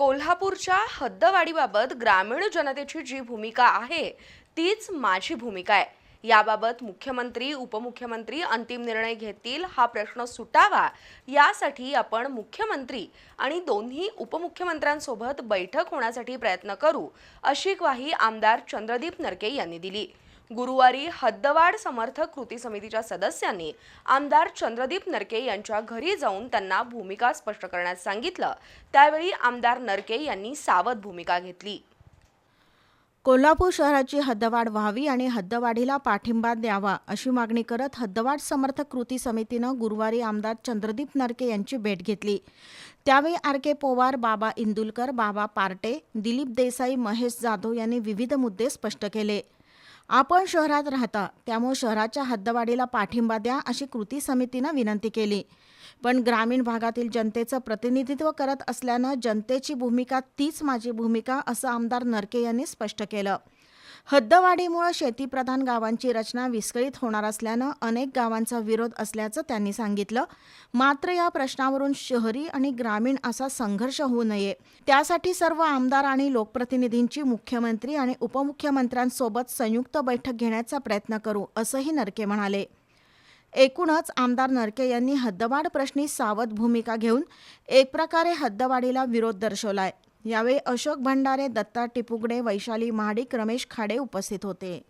कोल्हापूरच्या हद्दवाढीबाबत ग्रामीण जनतेची जी भूमिका आहे तीच माझी भूमिका आहे. याबाबत मुख्यमंत्री उपमुख्यमंत्री अंतिम निर्णय घेतील हा प्रश्न सुटावा यासाठी आपण मुख्यमंत्री आणि दोन्ही उपमुख्यमंत्र्यांसोबत बैठक होण्यासाठी प्रयत्न करू अशी ग्वाही आमदार चंद्रदीप नरके यांनी दिली. गुरुवारी हद्दवाड समर्थक कृती समितीच्या सदस्यांनी आमदार चंद्रदीप नरके यांच्या घरी जाऊन त्यांना भूमिका स्पष्ट करण्यास सांगितलं. त्यावेळी आमदार नरके यांनी सावध भूमिका घेतली. कोल्हापूर शहराची हद्दवाढ व्हावी आणि हद्दवाढीला पाठिंबा द्यावा अशी मागणी करत हद्दवाढ समर्थक कृती समितीनं गुरुवारी आमदार चंद्रदीप नरके यांची भेट घेतली. त्यावेळी आर के पोवार बाबा इंदुलकर बाबा पार्टे दिलीप देसाई महेश जाधव यांनी विविध मुद्दे स्पष्ट केले. आपण शहरात राहता त्यामुळे शहराच्या हद्दवाढीला पाठिंबा द्या अशी कृती समितीनं विनंती केली. पण ग्रामीण भागातील जनतेचं प्रतिनिधित्व करत असल्यानं जनतेची भूमिका तीच माझी भूमिका असं आमदार नरके यांनी स्पष्ट केलं. हद्दवाढीमुळे शेतीप्रधान गावांची रचना विस्कळीत होणार असल्यानं अनेक गावांचा विरोध असल्याचं त्यांनी सांगितलं. मात्र या प्रश्नावरून शहरी आणि ग्रामीण असा संघर्ष होऊ नये. त्यासाठी सर्व आमदार आणि लोकप्रतिनिधींची मुख्यमंत्री आणि उपमुख्यमंत्र्यांसोबत संयुक्त बैठक घेण्याचा प्रयत्न करू असंही नरके म्हणाले. एकूणच आमदार नरके यांनी हद्दवाढ प्रश्नी सावध भूमिका घेऊन एक प्रकारे हद्दवाढीला विरोध दर्शवलाय. यावेळी अशोक भंडारे दत्ता टिपुगडे वैशाली महाडिक रमेश खाडे उपस्थित होते.